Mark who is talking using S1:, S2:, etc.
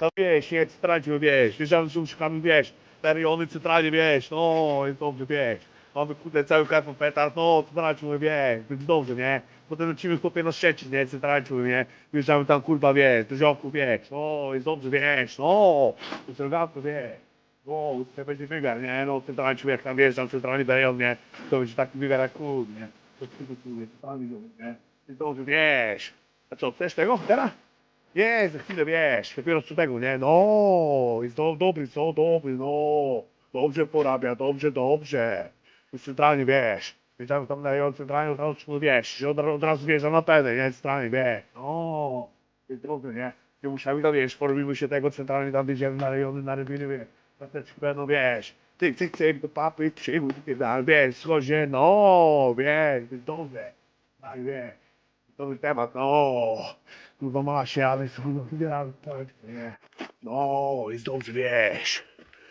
S1: To wiesz, nie centralnie wiesz, wjeżdżamy z uszkami, wiesz, te rejony centralnie, wiesz, no, jest dobrze, wiesz. Mamy kurde cały karton petard, no, mówię, wiesz, będzie dobrze, nie? Potem lecimy chłopie na Szczecin, nie, mówię, nie? Wjeżdżamy tam, kurwa, wiesz, do ziomku, wiesz, no, jest dobrze, wiesz, no, to drogatko, wiesz. No, to będzie wygar, nie? No, centralnie jak tam wjeżdżam, centralnie rejon, nie? To będzie taki wygar jak kurde, nie? To to kurde, centralnie, nie? Jest dobrze, wiesz. A co, chcesz tego teraz? Nie, za chwilę wiesz, dopiero co tego, nie? No, jest do, dobry, co, dobry, no. Dobrze porabia, dobrze, dobrze. Centralnie wiesz. Wiedziałem tam na centralnie, od razu wiesz, od, od razu wiesz, na pewno, nie? Centralnie wiesz. No, jest dobrze, nie? Nie musiałem, no wiesz, porobimy się tego centralnie, tam będziemy na rejony, na rybiny, wiesz. Pateczki będą, wiesz. Ty, ty, ty, do papy, krzywu, ty, wiesz, schodzie, no, wiesz, jest dobrze. Tak, wiesz. Dobry temat, no. Kurwa ma się, ale są no, tak,